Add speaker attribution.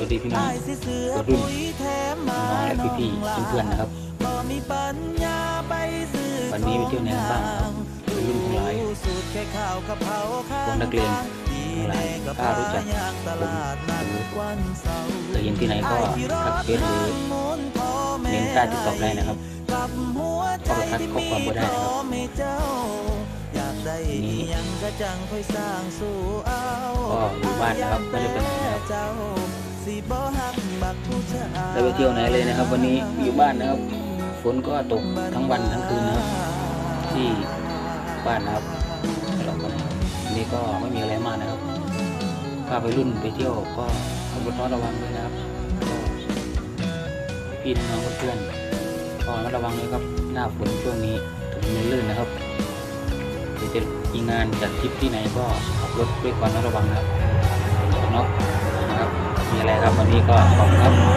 Speaker 1: วัสดีพี่น้องวัยรุ่นน้องและพี่ๆเพื่อนๆนะครับ วันนี้ไปเที่ยวไหนบ้างครับวัยรุ่นทั้งหลายพวกนักเรียนทั้งหลายถ้ารู้จักผมหรือเคยเห็นที่ไหนก็ทักเฟซหรือเมนใต้ติดต่อได้นะครับเข้าไปทักข้อความก็ได้นะครับนี่ก็อยู่บ้านนะครับไม่ได้ไปไหนนะครับ ได้ไปเที่ยวไหนเลยนะครับ วันนี้อยู่บ้านนะครับ ฝนก็ตกทั้งวันทั้งคืนนะครับ ที่บ้านนะครับไม่หรอกวันนี้ก็ไม่มีอะไรมากนะครับพาไปรุ่นไปเที่ยวก็ขับรถระมัดระวังด้วยนะครับพี่น้องเพื่อนๆก็ระมัดระวังด้วยครับ หน้าฝนช่วงนี้ถนนมันลื่นนะครับจะมีงานจัดทริปที่ไหนก็ขับรถด้วยความระมัดระวังนะครับนน็อกนะ ครับวันนี้ก็ขอบคุณครับ